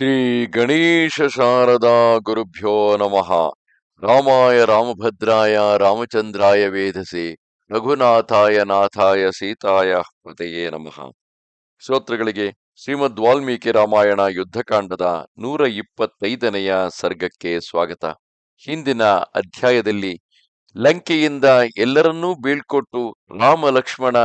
ಶ್ರೀ ಗಣೇಶ ಶಾರದಾ ಗುರುಭ್ಯೋ ನಮಃ. ರಾಮಾಯ ರಾಮಭದ್ರಾಯ ರಾಮಚಂದ್ರಾಯ ವೇಧಸೆ ರಘುನಾಥಾಯ ನಾಥಾಯ ಸೀತಾಯ ಹೃದಯೇ ನಮಃ. ಶ್ರೋತೃಗಳಿಗೆ ಶ್ರೀಮದ್ ವಾಲ್ಮೀಕಿ ರಾಮಾಯಣ ಯುದ್ಧಕಾಂಡದ ನೂರ ಇಪ್ಪತ್ತೈದನೆಯ ಸರ್ಗಕ್ಕೆ ಸ್ವಾಗತ. ಹಿಂದಿನ ಅಧ್ಯಾಯದಲ್ಲಿ ಲಂಕೆಯಿಂದ ಎಲ್ಲರನ್ನೂ ಬೀಳ್ಕೊಟ್ಟು ರಾಮ ಲಕ್ಷ್ಮಣ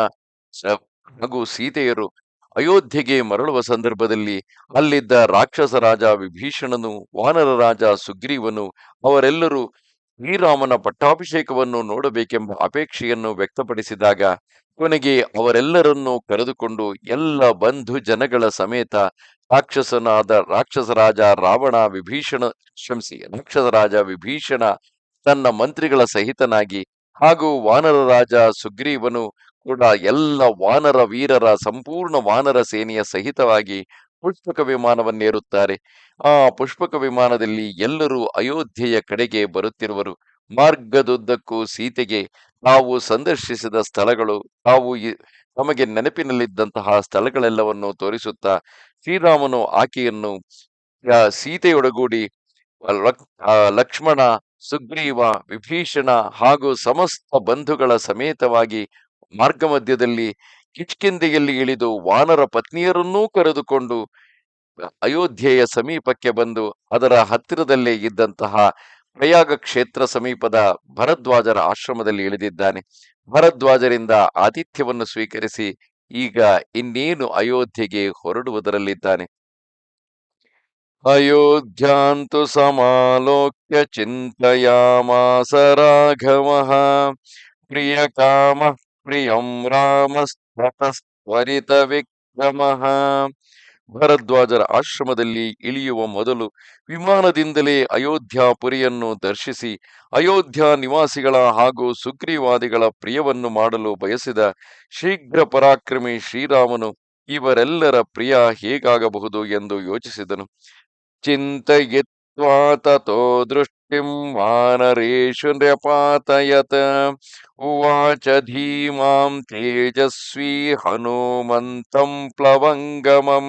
ಹಾಗೂ ಸೀತೆಯರು ಅಯೋಧ್ಯೆಗೆ ಮರಳುವ ಸಂದರ್ಭದಲ್ಲಿ ಅಲ್ಲಿದ್ದ ರಾಕ್ಷಸ ರಾಜ ವಿಭೀಷಣನು, ವಾನರ ರಾಜ ಸುಗ್ರೀವನು, ಅವರೆಲ್ಲರೂ ಶ್ರೀರಾಮನ ಪಟ್ಟಾಭಿಷೇಕವನ್ನು ನೋಡಬೇಕೆಂಬ ಅಪೇಕ್ಷೆಯನ್ನು ವ್ಯಕ್ತಪಡಿಸಿದಾಗ ಕೊನೆಗೆ ಅವರೆಲ್ಲರನ್ನೂ ಕರೆದುಕೊಂಡು ಎಲ್ಲ ಬಂಧು ಜನಗಳ ಸಮೇತ ರಾಕ್ಷಸನಾದ ರಾಕ್ಷಸ ರಾಜ ರಾವಣ ವಿಭೀಷಣ, ಕ್ಷಮಿಸಿ ರಾಕ್ಷಸರಾಜ ವಿಭೀಷಣ ತನ್ನ ಮಂತ್ರಿಗಳ ಸಹಿತನಾಗಿ ಹಾಗೂ ವಾನರ ರಾಜ ಸುಗ್ರೀವನು ಕೂಡ ಎಲ್ಲ ವಾನರ ವೀರರ ಸಂಪೂರ್ಣ ವಾನರ ಸೇನೆಯ ಸಹಿತವಾಗಿ ಪುಷ್ಪಕ ವಿಮಾನವನ್ನೇರುತ್ತಾರೆ. ಆ ಪುಷ್ಪಕ ವಿಮಾನದಲ್ಲಿ ಎಲ್ಲರೂ ಅಯೋಧ್ಯೆಯ ಕಡೆಗೆ ಬರುತ್ತಿರುವರು. ಮಾರ್ಗದುದ್ದಕ್ಕೂ ಸೀತೆಗೆ ತಾವು ಸಂದರ್ಶಿಸಿದ ಸ್ಥಳಗಳು, ತಾವು ತಮಗೆ ನೆನಪಿನಲ್ಲಿದ್ದಂತಹ ಸ್ಥಳಗಳೆಲ್ಲವನ್ನು ತೋರಿಸುತ್ತಾ ಶ್ರೀರಾಮನು ಆಕೆಯನ್ನು ಸೀತೆಯೊಡಗೂಡಿ ಲಕ್ಷ್ಮಣ ಸುಗ್ರೀವ, ವಿಭೀಷಣ ಹಾಗೂ ಸಮಸ್ತ ಬಂಧುಗಳ ಸಮೇತವಾಗಿ ಮಾರ್ಗ ಮಧ್ಯದಲ್ಲಿ ಕಿಷ್ಕಿಂದೆಯಲ್ಲಿ ಇಳಿದು ವಾನರ ಪತ್ನಿಯರನ್ನೂ ಕರೆದುಕೊಂಡು ಅಯೋಧ್ಯೆಯ ಸಮೀಪಕ್ಕೆ ಬಂದು ಅದರ ಹತ್ತಿರದಲ್ಲೇ ಇದ್ದಂತಹ ಪ್ರಯಾಗ ಕ್ಷೇತ್ರ ಸಮೀಪದ ಭರದ್ವಾಜರ ಆಶ್ರಮದಲ್ಲಿ ಇಳಿದಿದ್ದಾನೆ. ಭರದ್ವಾಜರಿಂದ ಆತಿಥ್ಯವನ್ನು ಸ್ವೀಕರಿಸಿ ಈಗ ಇನ್ನೇನು ಅಯೋಧ್ಯೆಗೆ ಹೊರಡುವುದರಲ್ಲಿದ್ದಾನೆ? ಸಮಾಲೋಕ್ಯ ಚಿಂತಯಾಮಾಸ ರಾಘವ ಪ್ರಿಯ ಕಾಮ ಪ್ರಿಯಂ ರಾಮಸ್ತರಿತ ವಿಕ್ರಮ ಭರದ್ವಾಜರ ಆಶ್ರಮದಲ್ಲಿ ಇಳಿಯುವ ಮೊದಲು ವಿಮಾನದಿಂದಲೇ ಅಯೋಧ್ಯಾಪುರಿಯನ್ನು ದರ್ಶಿಸಿ, ಅಯೋಧ್ಯ ನಿವಾಸಿಗಳ ಹಾಗೂ ಸುಗ್ರೀವಾದಿಗಳ ಪ್ರಿಯವನ್ನು ಮಾಡಲು ಬಯಸಿದ ಶೀಘ್ರ ಪರಾಕ್ರಮಿ ಶ್ರೀರಾಮನು ಇವರೆಲ್ಲರ ಪ್ರಿಯ ಹೇಗಾಗಬಹುದು ಎಂದು ಯೋಚಿಸಿದನು. ಚಿಂತಯಿತ್ವಾ ततो ದೃಷ್ಟಿಂ ವಾನರೇಷು ನೃಪಾತಯತ उवाच धीमां ತೇಜಸ್ವಿ ಹನುಮಂತಂ ಪ್ಲವಂಗಮಂ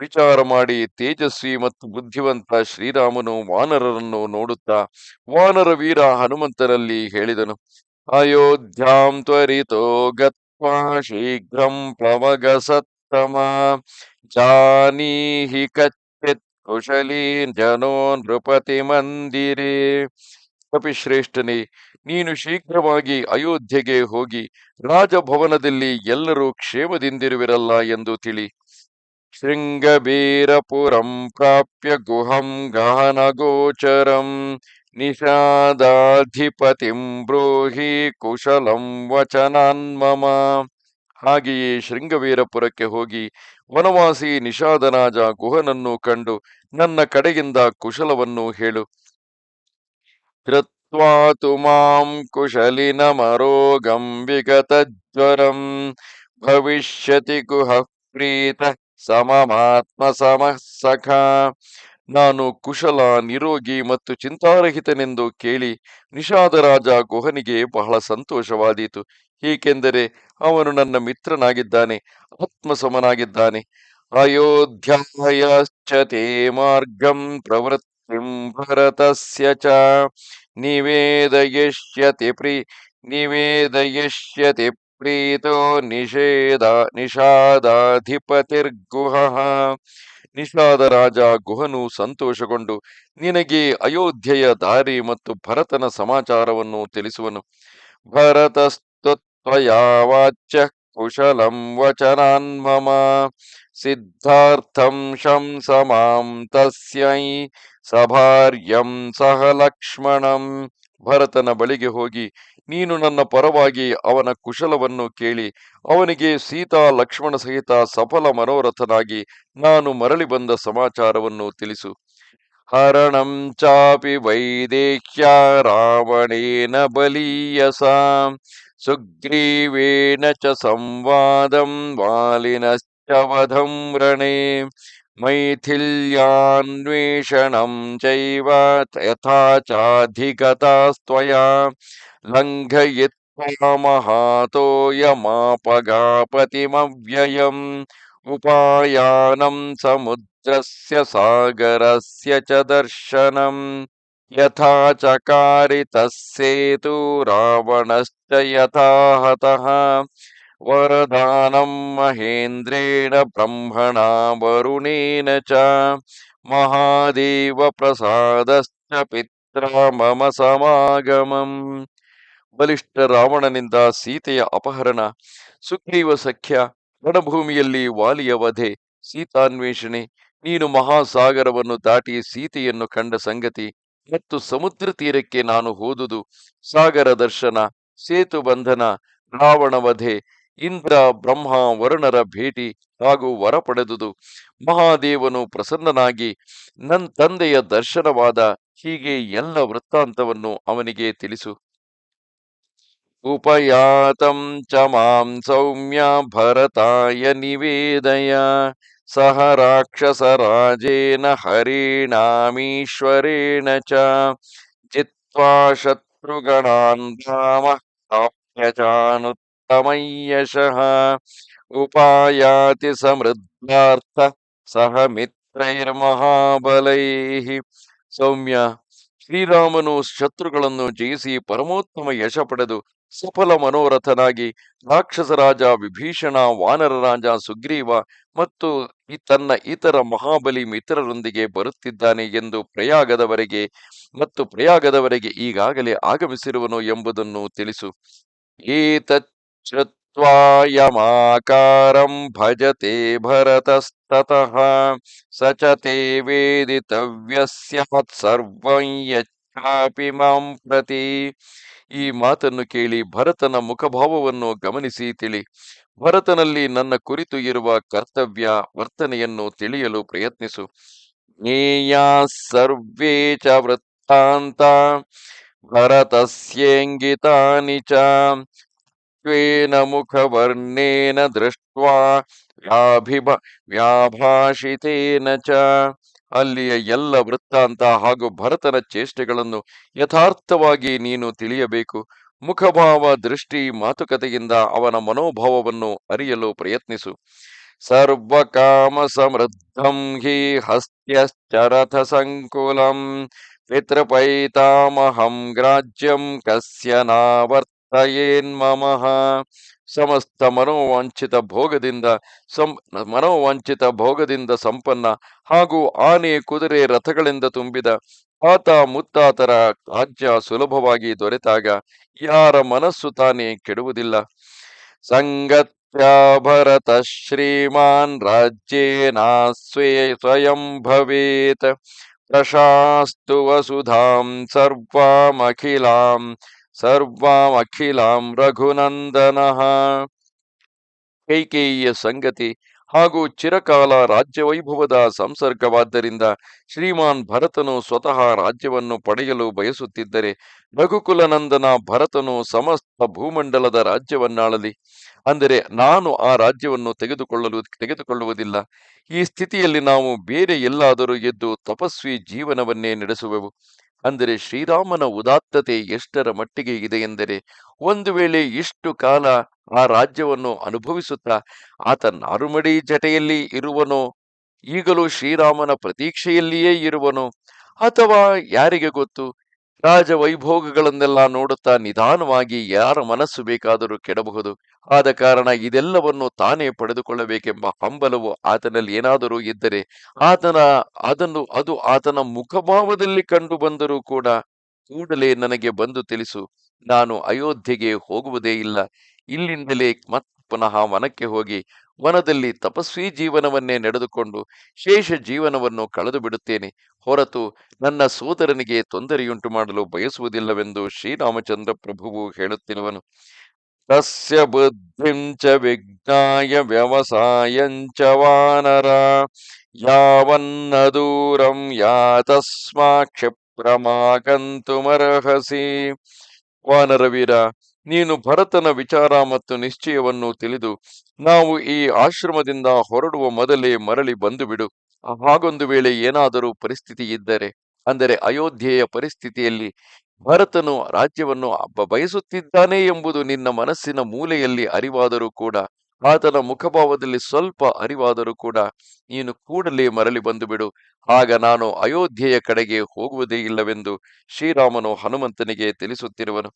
ವಿಚಾರ ಮಾಡಿ ತೇಜಸ್ವಿ ಮತ್ತು ಬುದ್ಧಿವಂತ ಶ್ರೀರಾಮನು ವಾನರರನ್ನು ನೋಡುತ್ತಾ ವಾನರ ವೀರ ಹನುಮಂತನಲ್ಲಿ ಹೇಳಿದನು ಅಯೋಧ್ಯಾಂ ತ್ವರಿತೋ ಗತ್ವಾ ಶೀಘ್ರಂ ಪ್ಲವಗ ಸತ್ತಮ ಜಾನೀಹಿ ಕಚ್ಚಿತ್ ಕುಶಲೀ ಜನೋ ನೃಪತಿ ಮಂದಿರೇ ಕಪಿಶ್ರೇಷ್ಠನೇ ನೀನು ಶೀಘ್ರವಾಗಿ ಅಯೋಧ್ಯೆಗೆ ಹೋಗಿ ರಾಜಭವನದಲ್ಲಿ ಎಲ್ಲರೂ ಕ್ಷೇಮದಿಂದಿರುವಿರಲ್ಲ ಎಂದು ತಿಳಿ. ಶೃಂಗಬೀರಪುರಂ ಪ್ರಾಪ್ಯ ಗುಹಂ ಗಹನಗೋಚರಂ ನಿಷಾದಾಧಿಪತಿಂ ಬ್ರೋಹಿ ಕುಶಲಂ ವಚನಾನ್ ಮಮ। ಹಾಗೆಯೇ ಶೃಂಗವೀರಪುರಕ್ಕೆ ಹೋಗಿ ವನವಾಸಿ ನಿಷಾದನಾಜ ಗುಹನನ್ನು ಕಂಡು ನನ್ನ ಕಡೆಯಿಂದ ಕುಶಲವನ್ನು ಹೇಳು. ಕುಶಲಿನ ಮಾಂ ಕುಶಲಿನಮರೋಗಂ ವಿಗತಜ್ವರಂ ಭವಿಷ್ಯತಿ ಗುಹ ಪ್ರೀತ ಸಮಮಾತ್ಮ ಸಮಃ ನಾನು ಕುಶಲ, ನಿರೋಗಿ ಮತ್ತು ಚಿಂತಾರಹಿತನೆಂದು ಕೇಳಿ ನಿಷಾದರಾಜ ಗುಹನಿಗೆ ಬಹಳ ಸಂತೋಷವಾದೀತು. ಏಕೆಂದರೆ ಅವನು ನನ್ನ ಮಿತ್ರನಾಗಿದ್ದಾನೆ, ಆತ್ಮಸಮನಾಗಿದ್ದಾನೆ. ತೇ ಮಾರ್ಗಂ ಪ್ರವೃತ್ತಿಂ ಭರತಸ್ಯ ಚ ನಿವೇದಯಿಷ್ಯತಿ ಪ್ರೀ ನಿವೇದಯಿಷ್ಯತಿ ಪ್ರೀತೋ ನಿಷೇಧ ನಿಷಾದಾಧಿಪತಿರ್ಗುಹಃ ನಿಷಾದ ರಾಜ ಗುಹನು ಸಂತೋಷಗೊಂಡು ನಿನಗೆ ಅಯೋಧ್ಯೆಯ ದಾರಿ ಮತ್ತು ಭರತನ ಸಮಾಚಾರವನ್ನು ತಿಳಿಸುವನು. ಭರತಸ್ತುತ್ವಯಾ ವಾಚ್ಯ ಕುಶಲಂ ವಚನಾನ್ ಮಮ ಸಿದ್ಧಾರ್ಥಂ ಶಂಸಮಾಂ ತಸ್ಯೈ ಸಭಾರ್ಯಂ ಸಹ ಲಕ್ಷ್ಮಣಂ ಭರತನ ಬಳಿಗೆ ಹೋಗಿ, ನೀನು ನನ್ನ ಪರವಾಗಿ ಅವನ ಕುಶಲವನ್ನು ಕೇಳಿ, ಅವನಿಗೆ ಸೀತಾ ಲಕ್ಷ್ಮಣ ಸಹಿತ ಸಫಲ ಮನೋರಥನಾಗಿ ನಾನು ಮರಳಿ ಬಂದ ಸಮಾಚಾರವನ್ನು ತಿಳಿಸು. ಹರಣಂ ಚಾಪಿ ವೈದೇಹ್ಯ ರಾವಣೇನ ಬಲೀಯಸ, ಸುಗ್ರೀವೇನ ಚ ಸಂವಾದಂ ವಾಲಿನಶ್ಚ चवधं रणे मैथिल्यान्वेषणं चैव यथा चाधिगतास्त्वया लङ्घयित्वा महातोऽयमापगापतिमव्ययम् उपायानं समुद्रस्य सागरस्य च दर्शनम् यथा चकारितः सेतु रावणश्च यथा हतः ಮಹೇಂದ್ರೇಣ ಬ್ರಹ್ಮಣ ವರುಣೇನ ಚ ಮಹಾದೇವ ಪ್ರಸಾದಶ್ಚ ಪಿತ್ರ ಮಮ ಸಮಾಗಮಂ. ಬಲಿಷ್ಠ ರಾವಣನಿಂದ ಸೀತೆಯ ಅಪಹರಣ, ಸುಗ್ರೀವ ಸಖ್ಯ ರಣಭೂಮಿಯಲ್ಲಿ ವಾಲಿಯ ವಧೆ, ಸೀತಾನ್ವೇಷಣೆ, ನೀನು ಮಹಾಸಾಗರವನ್ನು ದಾಟಿ ಸೀತೆಯನ್ನು ಕಂಡ ಸಂಗತಿ ಮತ್ತು ಸಮುದ್ರ ತೀರಕ್ಕೆ ನಾನು ಹೋದುದು, ಸಾಗರ ದರ್ಶನ, ಸೇತು ಬಂಧನ, ರಾವಣ ಇಂದ್ರ, ಬ್ರಹ್ಮ, ವರುಣರ ಭೇಟಿ ಹಾಗೂ ವರ ಪಡೆದುದು. ಮಹಾದೇವನು ಪ್ರಸನ್ನನಾಗಿ ನನ್ನ ತಂದೆಯ ದರ್ಶನವಾದ ಹೀಗೆ ಎಲ್ಲ ವೃತ್ತಾಂತವನ್ನು ಅವನಿಗೆ ತಿಳಿಸು. ಉಪಯಾತಂ ಚ ಮಾಂ ಸೌಮ್ಯ ಭರತಾಯ ನಿವೇದಯ. ಸಹ ರಾಕ್ಷಸ ರಾಜೇನ ಹರಿಣಾಮೀಶ್ವರೇಣ ಚ. ಚಿತ್ವಾ ಶತ್ರುಗಣಾನ್ ರಾಮ ಯಶಃ ಉಪಾಯಾತಿ ಸಮೃದ್ಧಾರ್ಥ ಸಹ ಮಿತ್ರೈರ್ಮಹಾಬಲೈ ಸೌಮ್ಯ ಶ್ರೀರಾಮನು ಶತ್ರುಗಳನ್ನು ಜಯಿಸಿ ಪರಮೋತ್ತಮ ಯಶ ಪಡೆದು ಸಫಲ ಮನೋರಥನಾಗಿ ರಾಕ್ಷಸರಾಜ ವಿಭೀಷಣ, ವಾನರ ರಾಜ ಸುಗ್ರೀವ ಮತ್ತು ತನ್ನ ಇತರ ಮಹಾಬಲಿ ಮಿತ್ರರೊಂದಿಗೆ ಬರುತ್ತಿದ್ದಾನೆ ಎಂದು ಪ್ರಯಾಗದವರೆಗೆ ಮತ್ತು ಪ್ರಯಾಗದವರೆಗೆ ಈಗಾಗಲೇ ಆಗಮಿಸಿರುವನು ಎಂಬುದನ್ನು ತಿಳಿಸು. ಏತಚ್ಛ್ರುತ್ವಾ ಯಮಾಕಾರಂ ಭಜತೆ ಭರತಸ್ತತಃ ಸಚತೆ ಯಚ್ಚಾಪಿ ಮಾಂ ಪ್ರತಿ ಈ ಮಾತನ್ನು ಕೇಳಿ ಭರತನ ಮುಖಭಾವವನ್ನು ಗಮನಿಸಿ ತಿಳಿ, ಭರತನಲ್ಲಿ ನನ್ನ ಕುರಿತು ಇರುವ ಕರ್ತವ್ಯ, ವರ್ತನೆಯನ್ನು ತಿಳಿಯಲು ಪ್ರಯತ್ನಿಸು. ಜ್ಞೇಯಾ ಸರ್ವೇ ಚ ವೃತ್ತಾಂತ, ಭರತಸ್ಯೇಂಗಿತಾನಿ ಚ ತ್ವೇನ ಮುಖವರ್ಣೇನ ದೃಷ್ಟ್ವಾ ವ್ಯಾಭಿಭ ವ್ಯಾಭಾಷಿತೇನ ಚ ಅಲ್ಲಿಯ ಎಲ್ಲ ವೃತ್ತಾಂತ ಹಾಗೂ ಭರತನ ಚೇಷ್ಟೆಗಳನ್ನು ಯಥಾರ್ಥವಾಗಿ ನೀನು ತಿಳಿಯಬೇಕು. ಮುಖಭಾವ, ದೃಷ್ಟಿ, ಮಾತುಕತೆಯಿಂದ ಅವನ ಮನೋಭಾವವನ್ನು ಅರಿಯಲು ಪ್ರಯತ್ನಿಸು. ಸರ್ವಕಾಮ ಸಮೃದ್ಧಂ ಹಿ ಹಸ್ತ್ಯಶ್ಚರಥ ಸಂಕುಲಂ ಪಿತೃಪೈತಾಮಹಂ ಗ್ರಾಜ್ಯಂ ಕಸ್ಯ ನಾವರ್ತಯೇನ್ಮಮಃ ಸಮಸ್ತ ಮನೋವಾಂಛಿತ ಭೋಗದಿಂದ ಸಂ ಮನೋವಾಂಛಿತ ಭೋಗದಿಂದ ಸಂಪನ್ನ ಹಾಗೂ ಆನೆ ಕುದುರೆ ರಥಗಳಿಂದ ತುಂಬಿದ ಆತ ಮುತ್ತಾತರ ರಾಜ್ಯ ಸುಲಭವಾಗಿ ದೊರೆತಾಗ ಯಾರ ಮನಸ್ಸು ತಾನೇ ಕೆಡುವುದಿಲ್ಲ. ಸಂಗತ್ಯ ಭರತ ಶ್ರೀಮಾನ್ ರಾಜ್ಯೇನಾಸ್ವೇ ಸ್ವಯಂ ಭವೇತ್. ಪ್ರಶಾಸ್ತು ವಸುಧಾಂ ಸರ್ವಾಮಖಿಲಾಂ ಸರ್ವಾಮಖಿಲಾಂ ರಘುನಂದನಃ. ಕೈಕೇಯಿಯ ಸಂಗತಿ ಹಾಗೂ ಚಿರಕಾಲ ರಾಜ್ಯವೈಭವದ ಸಂಸರ್ಗವಾದ್ದರಿಂದ ಶ್ರೀಮಾನ್ ಭರತನು ಸ್ವತಃ ರಾಜ್ಯವನ್ನು ಪಡೆಯಲು ಬಯಸುತ್ತಿದ್ದರೆ ರಘುಕುಲನಂದನ ಭರತನು ಸಮಸ್ತ ಭೂಮಂಡಲದ ರಾಜ್ಯವನ್ನಾಳಲಿ. ಅಂದರೆ ನಾನು ಆ ರಾಜ್ಯವನ್ನು ತೆಗೆದುಕೊಳ್ಳಲು, ತೆಗೆದುಕೊಳ್ಳುವುದಿಲ್ಲ. ಈ ಸ್ಥಿತಿಯಲ್ಲಿ ನಾವು ಬೇರೆ ಎಲ್ಲಾದರೂ ಎದ್ದು ತಪಸ್ವಿ ಜೀವನವನ್ನೇ ನಡೆಸುವೆವು. ಅಂದರೆ ಶ್ರೀರಾಮನ ಉದಾತ್ತತೆ ಎಷ್ಟರ ಮಟ್ಟಿಗೆ ಇದೆ ಎಂದರೆ ಒಂದು ವೇಳೆ ಇಷ್ಟು ಕಾಲ ಆ ರಾಜ್ಯವನ್ನು ಅನುಭವಿಸುತ್ತಾ ಆತ ನಾರುಮಡಿ ಜಟೆಯಲ್ಲಿ ಇರುವನೋ, ಈಗಲೂ ಶ್ರೀರಾಮನ ಪ್ರತೀಕ್ಷೆಯಲ್ಲಿಯೇ ಇರುವನೋ ಅಥವಾ ಯಾರಿಗೆ ಗೊತ್ತು? ರಾಜ ವೈಭೋಗಗಳನ್ನೆಲ್ಲ ನೋಡುತ್ತಾ ನಿಧಾನವಾಗಿ ಯಾರ ಮನಸ್ಸು ಬೇಕಾದರೂ ಕೆಡಬಹುದು. ಆದ ಕಾರಣ ಇದೆಲ್ಲವನ್ನು ತಾನೇ ಪಡೆದುಕೊಳ್ಳಬೇಕೆಂಬ ಹಂಬಲವು ಆತನಲ್ಲಿ ಏನಾದರೂ ಇದ್ದರೆ ಆತನ ಅದನ್ನು, ಅದು ಆತನ ಮುಖಭಾವದಲ್ಲಿ ಕಂಡು ಬಂದರೂ ಕೂಡ ಕೂಡಲೇ ನನಗೆ ಬಂದು ತಿಳಿಸು. ನಾನು ಅಯೋಧ್ಯೆಗೆ ಹೋಗುವುದೇ ಇಲ್ಲ. ಇಲ್ಲಿಂದಲೇ ಮತ್ತೆ ಪುನಃ ವನಕ್ಕೆ ಹೋಗಿ ವನದಲ್ಲಿ ತಪಸ್ವಿ ಜೀವನವನ್ನೇ ನಡೆದುಕೊಂಡು ಶೇಷ ಜೀವನವನ್ನು ಕಳೆದು ಬಿಡುತ್ತೇನೆ. ಹೊರತು ನನ್ನ ಸೋದರನಿಗೆ ತೊಂದರೆಯುಂಟು ಮಾಡಲು ಬಯಸುವುದಿಲ್ಲವೆಂದು ಶ್ರೀರಾಮಚಂದ್ರ ಪ್ರಭುವು ಹೇಳುತ್ತಿರುವನು. ತಸ್ಯ ಬುದ್ಧಿಂಚ ವಿಜ್ಞಾಯ ವ್ಯವಸಾಯಂಚ ವಾನರ. ಯಾವನ್ನ ದೂರಂ ಯಾತಸ್ಮಾ ಕ್ಷಿಪ್ರಮಾಗಂತುಮರ್ಹಸಿ ವಾನರವೀರ ನೀನು ಭರತನ ವಿಚಾರ ಮತ್ತು ನಿಶ್ಚಯವನ್ನು ತಿಳಿದು ನಾವು ಈ ಆಶ್ರಮದಿಂದ ಹೊರಡುವ ಮೊದಲೇ ಮರಳಿ ಬಂದು ಬಿಡು ಹಾಗೊಂದು ವೇಳೆ ಏನಾದರೂ ಪರಿಸ್ಥಿತಿ ಇದ್ದರೆ, ಅಂದರೆ ಅಯೋಧ್ಯೆಯ ಪರಿಸ್ಥಿತಿಯಲ್ಲಿ ಭರತನು ರಾಜ್ಯವನ್ನು ಬಯಸುತ್ತಿದ್ದಾನೆ ಎಂಬುದು ನಿನ್ನ ಮನಸ್ಸಿನ ಮೂಲೆಯಲ್ಲಿ ಅರಿವಾದರೂ ಕೂಡ, ಆತನ ಮುಖಭಾವದಲ್ಲಿ ಸ್ವಲ್ಪ ಅರಿವಾದರೂ ಕೂಡ ನೀನು ಕೂಡಲೇ ಮರಳಿ ಬಂದು ಬಿಡು ಆಗ ನಾನು ಅಯೋಧ್ಯೆಯ ಕಡೆಗೆ ಹೋಗುವುದೇ ಇಲ್ಲವೆಂದು ಶ್ರೀರಾಮನು ಹನುಮಂತನಿಗೆ ತಿಳಿಸುತ್ತಿರುವನು.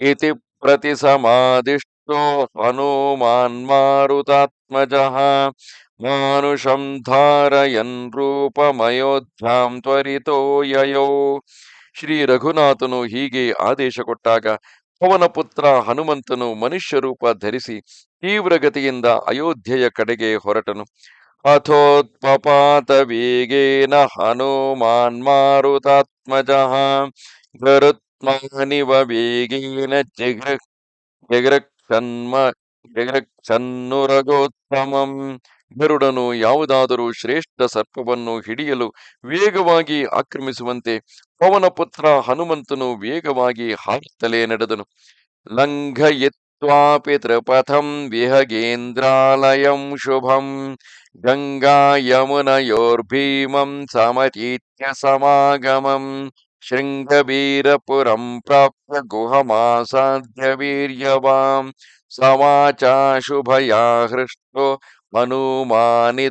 ಪ್ರತಿ ಸಮಾಧಿಷ್ಟೋ ಹನುಮಾನ್ ಮಾರುತಾತ್ಮಜಃ ಮಾನುಷಂ ಧಾರಯನ್ ರೂಪಮಯೋಧ್ಯಾಂ ತ್ವರಿತೋ ಯಯೋ ಶ್ರೀ ರಘುನಾಥನು ಹೀಗೆ ಆದೇಶ ಕೊಟ್ಟಾಗ ಪವನ ಪುತ್ರ ಹನುಮಂತನು ಮನುಷ್ಯ ರೂಪ ಧರಿಸಿ ತೀವ್ರಗತಿಯಿಂದ ಅಯೋಧ್ಯೆಯ ಕಡೆಗೆ ಹೊರಟನು. ಅಥೋತ್ಪಪಾತ ವೇಗೇನ ಹನುಮಾನ್ ಮಾರುತಾತ್ಮಜಃ. ಗರುತ್ಮಾನಿವ ವೇಗೇನ ಜಗ್ರಕ್ಷನ್ಮ ಜಗ್ರಕ್ಷನ್ನುರಗೋತ್ತಮಂ ಗರುಡನು ಯಾವುದಾದರೂ ಶ್ರೇಷ್ಠ ಸರ್ಪವನ್ನು ಹಿಡಿಯಲು ವೇಗವಾಗಿ ಆಕ್ರಮಿಸುವಂತೆ ಪವನ ಪುತ್ರ ಹನುಮಂತನು ವೇಗವಾಗಿ ಹಾರುತ್ತಲೇ ನಡೆದನು. ಲಂಘಯಿತ್ವಾಪಿ ಪಿತೃಪಥಂ ವಿಹಗೇಂದ್ರಾಲಯಂ ಶುಭಂ. ಗಂಗಾ ಯಮುನಯೋರ್ಭೀಮಂ ಸಮತೀತ್ಯ ಸಮಾಗಮಂ. ಶೃಂಗವೀರಪುರಂ ಪ್ರಾಪ್ಯ ಗುಹಮಾಸಾಧ್ಯ ವೀರ್ಯವಾಂ ಸಮಾಚಾಶುಭಯಾ ಹೃಷ್ಟೋ ಹನುಮಾನಿದಮಬ್ರವೀತ್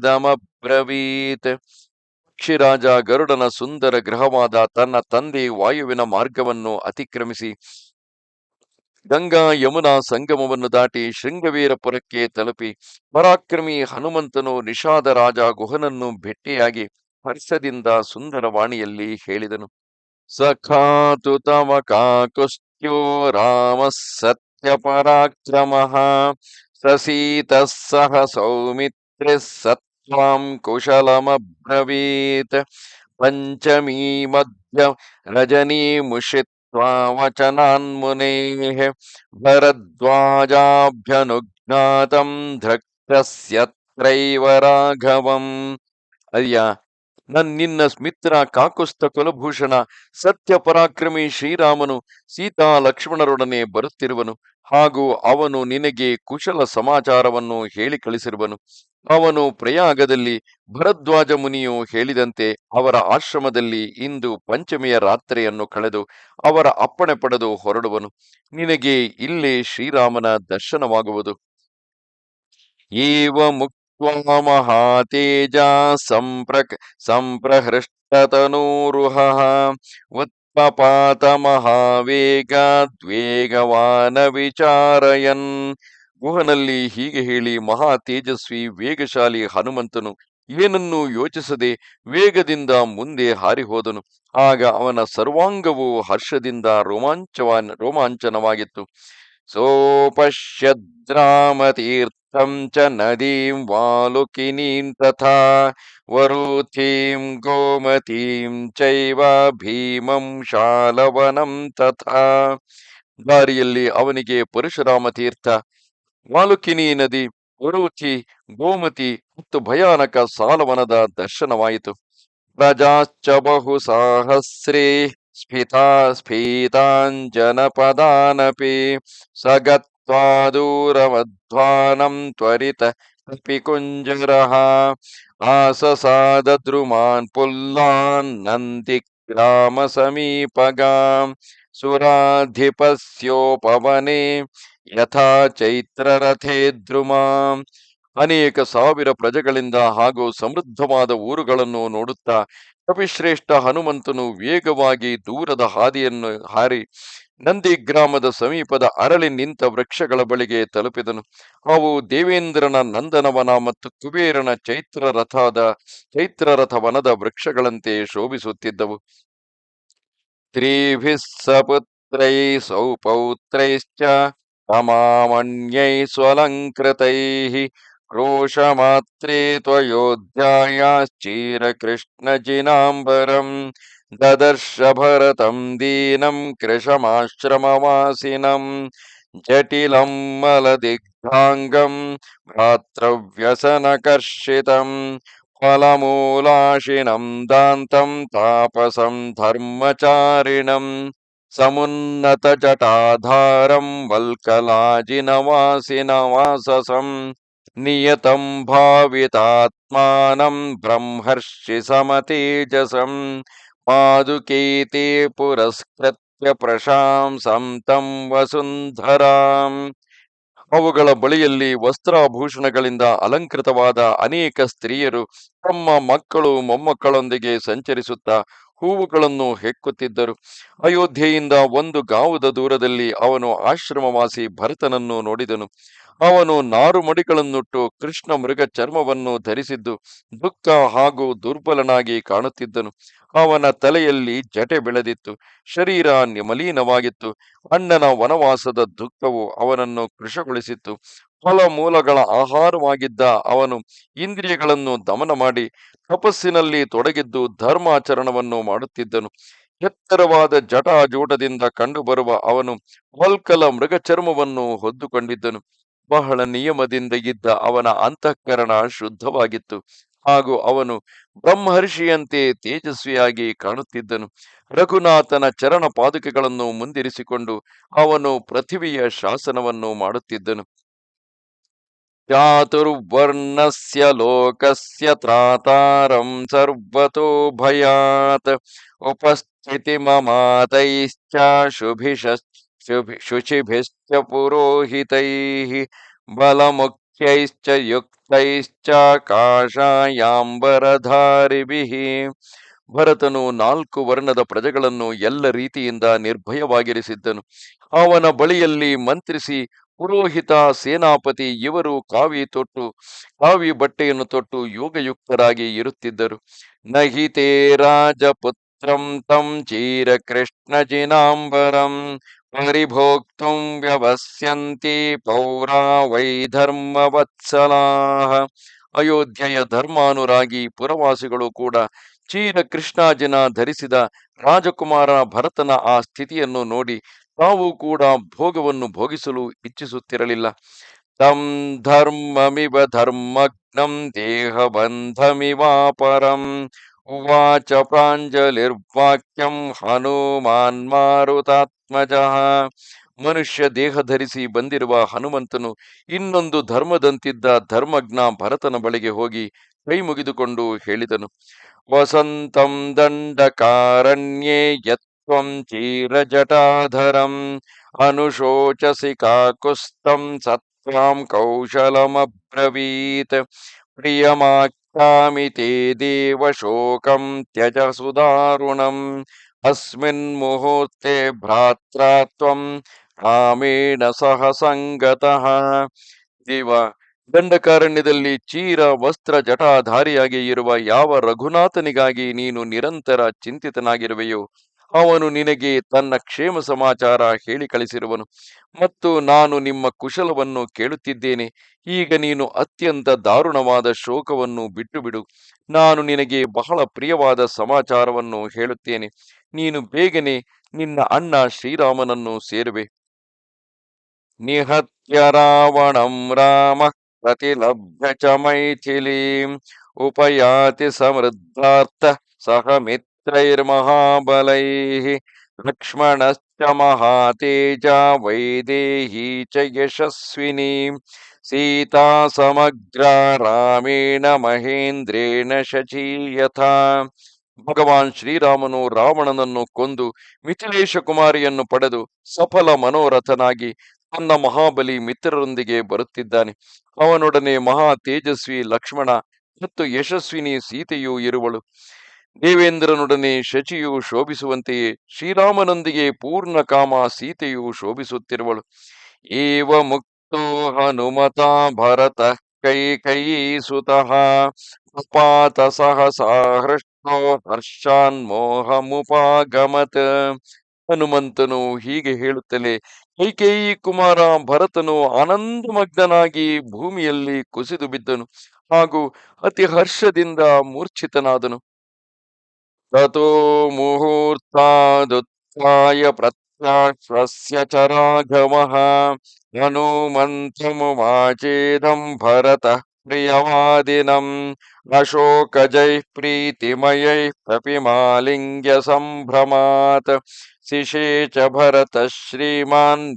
ಪಕ್ಷಿರಾಜ ಗರುಡನ ಸುಂದರ ಗ್ರಹವಾದ ತನ್ನ ತಂದೆ ವಾಯುವಿನ ಮಾರ್ಗವನ್ನು ಅತಿಕ್ರಮಿಸಿ ಗಂಗಾ ಯಮುನಾ ಸಂಗಮವನ್ನು ದಾಟಿ ಶೃಂಗವೀರಪುರಕ್ಕೆ ತಲುಪಿ ಪರಾಕ್ರಮಿ ಹನುಮಂತನು ನಿಷಾದ ರಾಜ ಗುಹನನ್ನು ಭೇಟಿಯಾಗಿ ಹರ್ಷದಿಂದ ಸುಂದರ ವಾಣಿಯಲ್ಲಿ ಹೇಳಿದನು. ಸಖಾತು ತವ ಕಾಕುಸ್ತ್ಯೋ ರಾಮ ಸತ್ಯ ಪರಾಕ್ರಮ ಸಸೀತ ಸಹ ಸೌಮಿತ್ರೆ ಸತ್ವಾಂ ಕುಶಲಮಬ್ರವೀತ್ ಪಂಚಮೀ ಮಧ್ಯ ರಜನೀ ಮುಷಿತ್ವಾ ವಚನಾನ್ ಮುನೇಃ ಭರದ್ವಾಜಾಭ್ಯನುಜ್ಞಾತಂ ಧೃಕ್ತಸ್ಯತ್ರೈವ ರಾಘವಂ ಅಯ್ಯ ಸ್ಮಿತ್ರ ಕಾಕುಸ್ತ ಕುಲಭೂಷಣ, ಸತ್ಯ ಪರಾಕ್ರಮಿ ಶ್ರೀರಾಮನು, ಸೀತಾ ಲಕ್ಷ್ಮಣರೊಡನೆ ಬರುತ್ತಿರುವನು. ಹಾಗೂ ಅವನು ನಿನಗೆ ಕುಶಲ ಸಮಾಚಾರವನ್ನು ಹೇಳಿ ಕಳಿಸಿರುವನು. ಅವನು ಪ್ರಯಾಗದಲ್ಲಿ ಭರದ್ವಾಜ ಮುನಿಯು ಹೇಳಿದಂತೆ ಅವರ ಆಶ್ರಮದಲ್ಲಿ ಇಂದು ಪಂಚಮಿಯ ರಾತ್ರಿಯನ್ನು ಕಳೆದು ಅವರ ಅಪ್ಪಣೆ ಪಡೆದು ಹೊರಡುವನು. ನಿನಗೆ ಇಲ್ಲೇ ಶ್ರೀರಾಮನ ದರ್ಶನವಾಗುವುದು. ಏವ ಮಹಾತೇಜ ಸಂಪ್ರಹೃಷ್ಟತನೂರುಹಃ ಉತ್ಪಪಾತ ಮಹಾವೇಗ ದ್ವೇಗವಾನ ವಿಚಾರಯನ್ ಗುಹನಲ್ಲಿ ಹೀಗೆ ಹೇಳಿ ಮಹಾ ತೇಜಸ್ವಿ ವೇಗಶಾಲಿ ಹನುಮಂತನು ಏನನ್ನೂ ಯೋಚಿಸದೆ ವೇಗದಿಂದ ಮುಂದೆ ಹಾರಿ ಹೋದನು ಆಗ ಅವನ ಸರ್ವಾಂಗವು ಹರ್ಷದಿಂದ ರೋಮಾಂಚವಾನ್, ರೋಮಾಂಚನವಾಗಿತ್ತು. ಸೋಪಶ್ಯದ್ರಾಮತೀರ್ಥಂ ಚ ನದೀಂ वालुकिनीं तथा ವರೂಥೀಂ गोमतीं ಚೈವ ಭೀಮಂ ಶಾಲವನಂ ತಥಾ ದಾರಿಯಲ್ಲಿ ಅವನಿಗೆ ಪರಶುರಾಮ ತೀರ್ಥ ವಾಲುಕಿನಿ ನದಿ ವರುಚಿ ಗೋಮತಿ ಮತ್ತು ಭಯಾನಕ ಸಾಲವನದ ದರ್ಶನವಾಯಿತು. ಪ್ರಜಾಶ್ಚ ಬಹು ಸಾಹಸ್ರೇ ಸ್ಫಿತಾ ಸ್ಫೀತಾಂಜನಪದಾನಪಿ ಸಗತ್ವಾ ದ್ರುಮಾನ್ ಪುಲ್ಲಾನ್ ನಂದಿ ಗ್ರಾಮ ಸಮೀಪಗಾಂ ಸುರಾಧಿಪಸ್ಯೋಪವನೆ ಯಥಾ ಚೈತ್ರರಥೇ ದ್ರುಮಾಂ ಅನೇಕ ಸಾವಿರ ಪ್ರಜೆಗಳಿಂದ ಹಾಗೂ ಸಮೃದ್ಧವಾದ ಊರುಗಳನ್ನು ನೋಡುತ್ತಾ ಕಪಿಶ್ರೇಷ್ಠ ಹನುಮಂತನು ವೇಗವಾಗಿ ದೂರದ ಹಾದಿಯನ್ನು ಹಾರಿ ನಂದಿ ಗ್ರಾಮದ ಸಮೀಪದ ಅರಳಿ ನಿಂತ ವೃಕ್ಷಗಳ ಬಳಿಗೆ ತಲುಪಿದನು. ಅವು ದೇವೇಂದ್ರನ ನಂದನವನ ಮತ್ತು ಕುಬೇರನ ಚೈತ್ರ ರಥದ ಚೈತ್ರರಥ ವನದ ವೃಕ್ಷಗಳಂತೆ ಶೋಭಿಸುತ್ತಿದ್ದವು. ತ್ರಿಭಿಃ ಸಪುತ್ರೈ ಸೌಪೌತ್ರೈಶ್ಚ ಸ್ವಲಂಕೃತೈ ಕ್ರೋಶ ಮಾತ್ರೇ ತ್ವಯೋಧ್ಯಾಯಾಶ್ಚೀರ ಕೃಷ್ಣ ಭರತಂ ದೀನಂ ಕೃಶಮಾಶ್ರಮವಾಸಿನಂ ಜಟಿಲಂ ಮಲದಿಗ್ಧಾಂಗಂ ಭ್ರಾತೃವ್ಯಸನಕರ್ಷಿತಂ ಫಲಮೂಲಾಶಿನಂ ದಾಂತಂ ತಾಪಸಂ ಧರ್ಮಚಾರಿಣಂ ಸಮುನ್ನತ ಜಟಾಧಾರಂ ವಲ್ಕಲಾಜಿನವಾಸಿನವಾಸಸಂ ನಿಯತಂ ಭಾವಿತಾತ್ಮಾನಂ ಬ್ರಹ್ಮರ್ಷಿ ಸಮತೇಜಸಂ ಪಾದುಕೇತೆ ಪುರಸ್ಕೃತ್ಯ ಪ್ರಶಾಂಸಂ ತಂ ವಸುಂಧರಾಂ ಅವುಗಳ ಬಳಿಯಲ್ಲಿ ವಸ್ತ್ರಾಭೂಷಣಗಳಿಂದ ಅಲಂಕೃತವಾದ ಅನೇಕ ಸ್ತ್ರೀಯರು ತಮ್ಮ ಮಕ್ಕಳು ಮೊಮ್ಮಕ್ಕಳೊಂದಿಗೆ ಸಂಚರಿಸುತ್ತಾ ಹೂವುಗಳನ್ನು ಹೆಕ್ಕುತ್ತಿದ್ದರು. ಅಯೋಧ್ಯೆಯಿಂದ ಒಂದು ಗಾವುದ ದೂರದಲ್ಲಿ ಅವನು ಆಶ್ರಮವಾಸಿ ಭರತನನ್ನು ನೋಡಿದನು. ಅವನು ನಾರುಮಡಿಗಳನ್ನುಟ್ಟು ಕೃಷ್ಣ ಮೃಗ ಚರ್ಮವನ್ನು ಧರಿಸಿದ್ದು ದುಃಖ ಹಾಗೂ ದುರ್ಬಲನಾಗಿ ಕಾಣುತ್ತಿದ್ದನು. ಅವನ ತಲೆಯಲ್ಲಿ ಜಟೆ ಬೆಳೆದಿತ್ತು. ಶರೀರ ನಿಮಲೀನವಾಗಿತ್ತು. ಅಣ್ಣನ ವನವಾಸದ ದುಃಖವು ಅವನನ್ನು ಕೃಶಗೊಳಿಸಿತ್ತು. ಫಲ ಮೂಲಗಳ ಆಹಾರವಾಗಿದ್ದ ಅವನು ಇಂದ್ರಿಯಗಳನ್ನು ದಮನ ಮಾಡಿ ತಪಸ್ಸಿನಲ್ಲಿ ತೊಡಗಿದ್ದು ಧರ್ಮಾಚರಣವನ್ನು ಮಾಡುತ್ತಿದ್ದನು. ಎತ್ತರವಾದ ಜಟಾಜೂಟದಿಂದ ಕಂಡುಬರುವ ಅವನು ವಲ್ಕಲ ಮೃಗ ಚರ್ಮವನ್ನು ಹೊದ್ದುಕೊಂಡಿದ್ದನು. ಬಹಳ ನಿಯಮದಿಂದ ಇದ್ದ ಅವನ ಅಂತಃಕರಣ ಶುದ್ಧವಾಗಿತ್ತು. ಹಾಗೂ ಅವನು ಬ್ರಹ್ಮರ್ಷಿಯಂತೆ ತೇಜಸ್ವಿಯಾಗಿ ಕಾಣುತ್ತಿದ್ದನು. ರಘುನಾಥನ ಚರಣ ಪಾದುಕೆಗಳನ್ನು ಮುಂದಿರಿಸಿಕೊಂಡು ಅವನು ಪೃಥಿವಿಯ ಶಾಸನವನ್ನು ಮಾಡುತ್ತಿದ್ದನು. ಚಾತುರ್ವರ್ಣಸ್ಯ ಲೋಕಸ್ಯ ತ್ರಾತಾರಂ ಸರ್ವತೋ ಭಯಾತ್ ಉಪಸ್ಥಿತಿ ಮಮಾತೈಶ್ಚ ಶುಭಿಷ ಶುಚಿಭಿಶ್ಚ ಪುರೋಹಿತೈಃ ಬಲಮುಖ್ಯೈಶ್ಚ ಯುಕ್ತೈಶ್ಚ ಭರತನು ನಾಲ್ಕು ವರ್ಣದ ಪ್ರಜೆಗಳನ್ನು ಎಲ್ಲ ರೀತಿಯಿಂದ ನಿರ್ಭಯವಾಗಿರಿಸಿದ್ದನು. ಅವನ ಬಳಿಯಲ್ಲಿ ಮಂತ್ರಿಸಿ ಪುರೋಹಿತ, ಸೇನಾಪತಿ ಇವರು ಕಾವಿ ತೊಟ್ಟು, ಕಾವಿ ಬಟ್ಟೆಯನ್ನು ತೊಟ್ಟು ಯೋಗಯುಕ್ತರಾಗಿ ಇರುತ್ತಿದ್ದರು. ನಹಿತೇ ರಾಜಪುತ್ರಂ ತಂ ಚೀರ ಕೃಷ್ಣ ಜಿನಾಂಬರಂ ವ್ಯವಸ್ಯಂತಿ ಪೌರಾ ವೈ ಧರ್ಮವತ್ಸಲಾಹ ಅಯೋಧ್ಯೆಯ ಧರ್ಮಾನುರಾಗಿ ಪುರವಾಸಿಗಳು ಕೂಡ ಚೀರ ಕೃಷ್ಣಾಜಿನ ಧರಿಸಿದ ರಾಜಕುಮಾರ ಭರತನ ಆ ಸ್ಥಿತಿಯನ್ನು ನೋಡಿ ತಾವು ಕೂಡ ಭೋಗವನ್ನು ಭೋಗಿಸಲು ಇಚ್ಛಿಸುತ್ತಿರಲಿಲ್ಲ. ತಂ ಧರ್ಮಮಿವ ಧರ್ಮಗ್ನಂ ದೇಹ ಉವಾಚ ಪ್ರಾಂಜಲಿರ್ವಾಕ್ಯಂ ಹನುಮಾನ್ ಮಾರುತಾತ್ಮಜ ಮನುಷ್ಯ ದೇಹ ಧರಿಸಿ ಬಂದಿರುವ ಹನುಮಂತನು ಇನ್ನೊಂದು ಧರ್ಮದಂತಿದ್ದ ಧರ್ಮಜ್ಞ ಭರತನ ಬಳಿಗೆ ಹೋಗಿ ಕೈ ಮುಗಿದುಕೊಂಡು ಹೇಳಿದನು, ವಸಂತಂ ದಂಡಕಾರಣ್ಯೇ ಯತ್ವಂ ಚೀರಜಟಾಧರಂ ಅನುಶೋಚಸಿ ಕಾಕುಸ್ತಂ ಸತ್ವಾಂ ಕೌಶಲಮಬ್ರವೀತ್ ಪ್ರಿಯಮಾಖ್ಯಾಮಿ ತೇ ದೇವ ಶೋಕಂ ತ್ಯಜ ಸುಧಾರುಣಂ ಅಸ್ಮಿನ್ ಮುಹೂರ್ತೆ ಭ್ರಾತ್ರತ್ವಂ ರಾಮೇಣ ಸಹ ಸಂಗತಃ ದೇವ ದಂಡಕಾರಣ್ಯದಲ್ಲಿ ಚೀರ ವಸ್ತ್ರ ಜಟಾಧಾರಿಯಾಗಿ ಇರುವ ಯಾವ ರಘುನಾಥನಿಗಾಗಿ ನೀನು ನಿರಂತರ ಚಿಂತಿತನಾಗಿರುವೆಯೋ? ಅವನು ನಿನಗೆ ತನ್ನ ಕ್ಷೇಮ ಸಮಾಚಾರ ಹೇಳಿ ಕಳಿಸಿರುವನು ಮತ್ತು ನಾನು ನಿಮ್ಮ ಕುಶಲವನ್ನು ಕೇಳುತ್ತಿದ್ದೇನೆ. ಈಗ ನೀನು ಅತ್ಯಂತ ದಾರುಣವಾದ ಶೋಕವನ್ನು ಬಿಟ್ಟು ಬಿಡು ನಾನು ನಿನಗೆ ಬಹಳ ಪ್ರಿಯವಾದ ಸಮಾಚಾರವನ್ನು ಹೇಳುತ್ತೇನೆ. ನೀನು ಬೇಗನೆ ನಿನ್ನ ಅಣ್ಣ ಶ್ರೀರಾಮನನ್ನು ಸೇರುವೆ. ನಿಹತ್ಯ ರಾವಣಂ ರಾಮ ಪ್ರತಿಲಭ್ಯ ಚ ಮೈಥಿಲೀಂ ಉಪಯಾತಿ ಸಮೃದ್ಧಾರ್ಥ ಸಹ ಮಿತ್ರೈರ್ಮಹಾಬಲೈಃ ಲಕ್ಷ್ಮಣಶ್ಚ ಮಹಾತೇಜ ವೈದೇಹೀ ಚ ಯಶಸ್ವಿನಿ ಸೀತಾ ಸಮಗ್ರ ರಾಮೇಣ ಮಹೇಂದ್ರೇಣ ಶಚಿ ಯಥಾ ಭಗವಾನ್ ಶ್ರೀರಾಮನು ರಾವಣನನ್ನು ಕೊಂದು ಮಿಥಿಲೇಶ ಕುಮಾರಿಯನ್ನು ಪಡೆದು ಸಫಲ ಮನೋರಥನಾಗಿ ತನ್ನ ಮಹಾಬಲಿ ಮಿತ್ರರೊಂದಿಗೆ ಬರುತ್ತಿದ್ದಾನೆ. ಅವನೊಡನೆ ಮಹಾ ತೇಜಸ್ವಿ ಲಕ್ಷ್ಮಣ ಮತ್ತು ಯಶಸ್ವಿನಿ ಸೀತೆಯೂ ಇರುವಳು. ದೇವೇಂದ್ರನೊಡನೆ ಶಚಿಯು ಶೋಭಿಸುವಂತೆಯೇ ಶ್ರೀರಾಮನೊಂದಿಗೆ ಪೂರ್ಣ ಕಾಮ ಸೀತೆಯು ಶೋಭಿಸುತ್ತಿರುವಳು. ಏವ ಮುಕ್ತೋ ಹನುಮತ ಭರತ ಕೈ ಕೈ ಸುತಃ ಪಾತ ಸಹಸಾ ಹೃಷ್ಟೋ ಹರ್ಷಾನ್ ಮೋಹಮುಪಾಗಮತ್ ಹನುಮಂತನು ಹೀಗೆ ಹೇಳುತ್ತಲೇ ಕೈಕೇಯಿ ಕುಮಾರ ಭರತನು ಆನಂದಮಗ್ನಾಗಿ ಭೂಮಿಯಲ್ಲಿ ಕುಸಿದು ಬಿದ್ದನು ಹಾಗೂ ಅತಿ ಹರ್ಷದಿಂದ ಮೂರ್ಛಿತನಾದನು. ततो मुहूर्तादुत्थाय प्रत्याश्वस्य च राघवः। भरत प्रियवादिनम प्रियवादिनम् प्रीतिमय प्रीतिमयैः संभ्रमा शिशे च भरतः श्रीमान्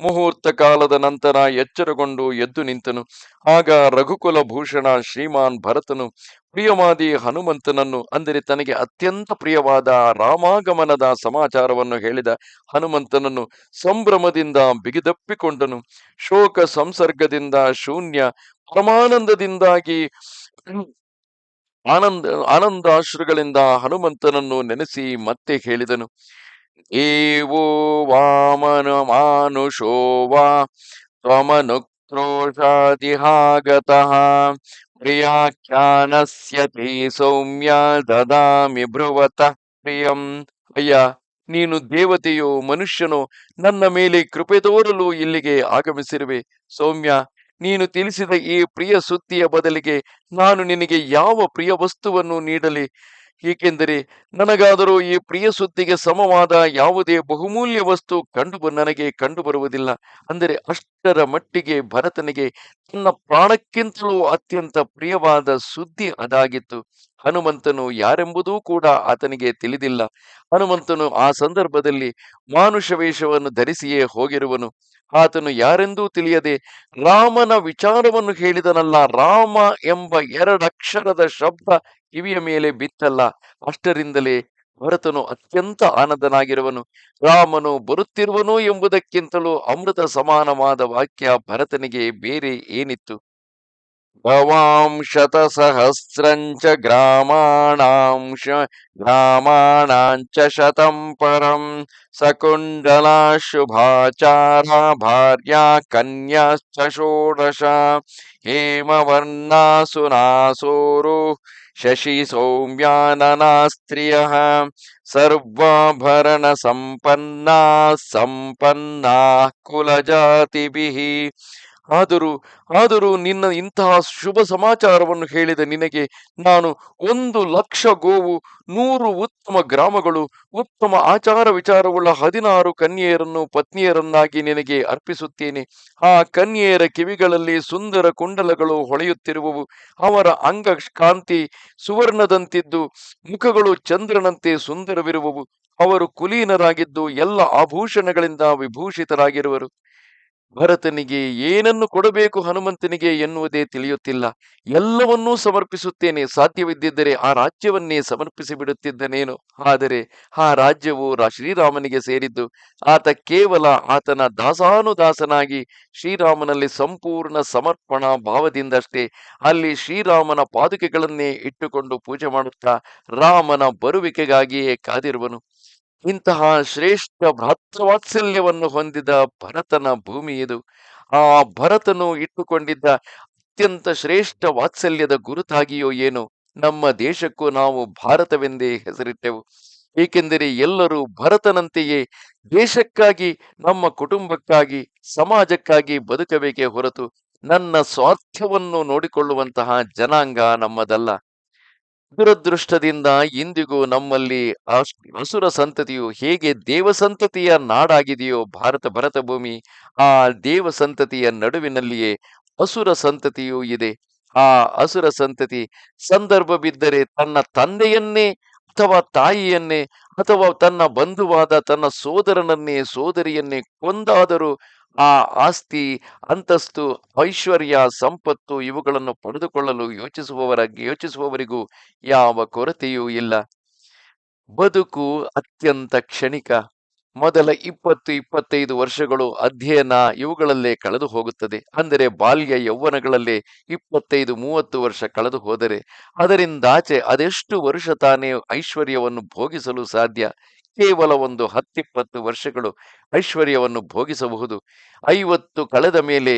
ಮುಹೂರ್ತ ಕಾಲದ ನಂತರ ಎಚ್ಚರಗೊಂಡು ಎದ್ದು ನಿಂತನು. ಆಗ ರಘುಕುಲ ಭೂಷಣ ಶ್ರೀಮಾನ್ ಭರತನು, ಪ್ರಿಯವಾದಿ ಹನುಮಂತನನ್ನು ಅಂದರೆ ತನಗೆ ಅತ್ಯಂತ ಪ್ರಿಯವಾದ ರಾಮಾಗಮನದ ಸಮಾಚಾರವನ್ನು ಹೇಳಿದ ಹನುಮಂತನನ್ನು ಸಂಭ್ರಮದಿಂದ ಬಿಗಿದಪ್ಪಿಕೊಂಡನು. ಶೋಕ ಸಂಸರ್ಗದಿಂದ ಶೂನ್ಯ, ಪರಮಾನಂದದಿಂದಾಗಿ ಆನಂದ, ಆನಂದಾಶ್ರುಗಳಿಂದ ಹನುಮಂತನನ್ನು ನೆನೆಸಿ ಮತ್ತೆ ಹೇಳಿದನು. ವಾಮನ ಮಾನುಷೋ ವಾ ತ್ವಮನುಕ್ರೋಶಾದಿಹಾಗತಃ ಪ್ರಿಯಾಖ್ಯಾನಸ್ಯ ತೇ ಸೌಮ್ಯ ದದಾಮಿ ಭ್ರುವತಃ ಪ್ರಿಯಂ ಅಯ್ಯ ನೀನು ದೇವತೆಯೋ, ಮನುಷ್ಯನೋ, ನನ್ನ ಮೇಲೆ ಕೃಪೆ ತೋರಲು ಇಲ್ಲಿಗೆ ಆಗಮಿಸಿರುವೆ। ಸೌಮ್ಯ, ನೀನು ತಿಳಿಸಿದ ಈ ಪ್ರಿಯ ಸುದ್ದಿಯ ಬದಲಿಗೆ ನಾನು ನಿನಗೆ ಯಾವ ಪ್ರಿಯ ವಸ್ತುವನ್ನು ನೀಡಲಿ? ಏಕೆಂದರೆ ನನಗಾದರೂ ಈ ಪ್ರಿಯ ಸುದ್ದಿಗೆ ಸಮವಾದ ಯಾವುದೇ ಬಹುಮೂಲ್ಯ ವಸ್ತು ಕಂಡು ನನಗೆ ಕಂಡುಬರುವುದಿಲ್ಲ ಅಂದರೆ ಅಷ್ಟರ ಮಟ್ಟಿಗೆ ಭರತನಿಗೆ ತನ್ನ ಪ್ರಾಣಕ್ಕಿಂತಲೂ ಅತ್ಯಂತ ಪ್ರಿಯವಾದ ಸುದ್ದಿ ಅದಾಗಿತ್ತು. ಹನುಮಂತನು ಯಾರೆಂಬುದೂ ಕೂಡ ಆತನಿಗೆ ತಿಳಿದಿಲ್ಲ. ಹನುಮಂತನು ಆ ಸಂದರ್ಭದಲ್ಲಿ ಮಾನುಷ ವೇಷವನ್ನು ಧರಿಸಿಯೇ ಹೋಗಿರುವನು. ಆತನು ಯಾರೆಂದೂ ತಿಳಿಯದೆ ರಾಮನ ವಿಚಾರವನ್ನು ಹೇಳಿದನಲ್ಲ, ರಾಮ ಎಂಬ ಎರಡಕ್ಷರದ ಶಬ್ದ ಕಿವಿಯ ಮೇಲೆ ಬಿತ್ತಲ್ಲ. ಅಷ್ಟರಿಂದಲೇ ಭರತನು ಅತ್ಯಂತ ಆನಂದನಾಗಿರುವನು. ರಾಮನು ಬರುತ್ತಿರುವನು ಎಂಬುದಕ್ಕಿಂತಲೂ ಅಮೃತ ಸಮಾನವಾದ ವಾಕ್ಯ ಭರತನಿಗೆ ಬೇರೆ ಏನಿತ್ತು? भवां शतसहस्रम् च ग्रामाणां ग्रामाणां च शतं परं सकुण्डला शुभाचारा भार्या कन्याश्च षोडश हेमवर्णा सुनासूरुः शशिसौम्यानना स्त्रियः सर्वाभरणसम्पन्नाः सम्पन्नाः कुलजातिभिः ಆದರೂ ಆದರೂ ನಿನ್ನ ಇಂತಹ ಶುಭ ಸಮಾಚಾರವನ್ನು ಹೇಳಿದ ನಿನಗೆ ನಾನು ಒಂದು ಲಕ್ಷ ಗೋವು, ನೂರು ಉತ್ತಮ ಗ್ರಾಮಗಳು, ಉತ್ತಮ ಆಚಾರ ವಿಚಾರವುಳ್ಳ ಹದಿನಾರು ಕನ್ಯೆಯರನ್ನು ಪತ್ನಿಯರನ್ನಾಗಿ ನಿನಗೆ ಅರ್ಪಿಸುತ್ತೇನೆ. ಆ ಕನ್ಯೆಯರ ಕಿವಿಗಳಲ್ಲಿ ಸುಂದರ ಕುಂಡಲಗಳು ಹೊಳೆಯುತ್ತಿರುವವು. ಅವರ ಅಂಗ ಕಾಂತಿ ಸುವರ್ಣದಂತಿದ್ದು, ಮುಖಗಳು ಚಂದ್ರನಂತೆ ಸುಂದರವಿರುವವು. ಅವರು ಕುಲೀನರಾಗಿದ್ದು ಎಲ್ಲ ಆಭೂಷಣಗಳಿಂದ ವಿಭೂಷಿತರಾಗಿರುವರು. ಭರತನಿಗೆ ಏನನ್ನು ಕೊಡಬೇಕು ಹನುಮಂತನಿಗೆ ಎನ್ನುವುದೇ ತಿಳಿಯುತ್ತಿಲ್ಲ. ಎಲ್ಲವನ್ನೂ ಸಮರ್ಪಿಸುತ್ತೇನೆ. ಸಾಧ್ಯವಿದ್ದಿದ್ದರೆ ಆ ರಾಜ್ಯವನ್ನೇ ಸಮರ್ಪಿಸಿ ಬಿಡುತ್ತಿದ್ದನೇನು ಆದರೆ ಆ ರಾಜ್ಯವು ಶ್ರೀರಾಮನಿಗೆ ಸೇರಿದ್ದು, ಆತ ಕೇವಲ ಆತನ ದಾಸಾನುದಾಸನಾಗಿ ಶ್ರೀರಾಮನಲ್ಲಿ ಸಂಪೂರ್ಣ ಸಮರ್ಪಣಾ ಭಾವದಿಂದಷ್ಟೇ ಅಲ್ಲಿ ಶ್ರೀರಾಮನ ಪಾದುಕೆಗಳನ್ನೇ ಇಟ್ಟುಕೊಂಡು ಪೂಜೆ ಮಾಡುತ್ತಾ ರಾಮನ ಬರುವಿಕೆಗಾಗಿಯೇ ಕಾದಿರುವನು. ಇಂತಹ ಶ್ರೇಷ್ಠ ಭ್ರಾತೃವಾತ್ಸಲ್ಯವನ್ನು ಹೊಂದಿದ ಭರತನ ಭೂಮಿ ಇದು. ಆ ಭರತನು ಇಟ್ಟುಕೊಂಡಿದ್ದ ಅತ್ಯಂತ ಶ್ರೇಷ್ಠ ವಾತ್ಸಲ್ಯದ ಗುರುತಾಗಿಯೋ ಏನು, ನಮ್ಮ ದೇಶಕ್ಕೂ ನಾವು ಭಾರತವೆಂದೇ ಹೆಸರಿಟ್ಟೆವು. ಏಕೆಂದರೆ ಎಲ್ಲರೂ ಭರತನಂತೆಯೇ ದೇಶಕ್ಕಾಗಿ, ನಮ್ಮ ಕುಟುಂಬಕ್ಕಾಗಿ, ಸಮಾಜಕ್ಕಾಗಿ ಬದುಕಬೇಕೇ ಹೊರತು, ನನ್ನ ಸ್ವಾರ್ಥವನ್ನು ನೋಡಿಕೊಳ್ಳುವಂತಹ ಜನಾಂಗ ನಮ್ಮದಲ್ಲ. ದುರದೃಷ್ಟದಿಂದ ಇಂದಿಗೂ ನಮ್ಮಲ್ಲಿ ಅಸ್- ಅಸುರ ಸಂತತಿಯು ಹೇಗೆ ದೇವ ಸಂತತಿಯ ನಾಡಾಗಿದೆಯೋ ಭಾರತ ಭರತ ಭೂಮಿ, ಆ ದೇವ ಸಂತತಿಯ ನಡುವಿನಲ್ಲಿಯೇ ಅಸುರ ಸಂತತಿಯೂ ಇದೆ. ಆ ಅಸುರ ಸಂತತಿ ಸಂದರ್ಭ ಬಿದ್ದರೆ ತನ್ನ ತಂದೆಯನ್ನೇ ಅಥವಾ ತಾಯಿಯನ್ನೇ ಅಥವಾ ತನ್ನ ಬಂಧುವಾದ ತನ್ನ ಸೋದರನನ್ನೇ, ಸೋದರಿಯನ್ನೇ ಕೊಂದಾದರೂ ಆ ಆಸ್ತಿ, ಅಂತಸ್ತು, ಐಶ್ವರ್ಯ, ಸಂಪತ್ತು ಇವುಗಳನ್ನು ಪಡೆದುಕೊಳ್ಳಲು ಯೋಚಿಸುವವರಾಗಿ ಯೋಚಿಸುವವರಿಗೂ ಯಾವ ಕೊರತೆಯೂ ಇಲ್ಲ. ಬದುಕು ಅತ್ಯಂತ ಕ್ಷಣಿಕ. ಮೊದಲ ಇಪ್ಪತ್ತು, ಇಪ್ಪತ್ತೈದು ವರ್ಷಗಳು ಅಧ್ಯಯನ ಇವುಗಳಲ್ಲೇ ಕಳೆದು ಹೋಗುತ್ತದೆ. ಅಂದರೆ ಬಾಲ್ಯ ಯೌವನಗಳಲ್ಲೇ ಇಪ್ಪತ್ತೈದು, ಮೂವತ್ತು ವರ್ಷ ಕಳೆದು ಹೋದರೆ, ಅದರಿಂದಾಚೆ ಅದೆಷ್ಟು ವರ್ಷ ತಾನೇ ಐಶ್ವರ್ಯವನ್ನು ಭೋಗಿಸಲು ಸಾಧ್ಯ? ಕೇವಲ ಒಂದು ಹತ್ತಿಪ್ಪತ್ತು ವರ್ಷಗಳು ಐಶ್ವರ್ಯವನ್ನು ಭೋಗಿಸಬಹುದು. ಐವತ್ತು ಕಳೆದ ಮೇಲೆ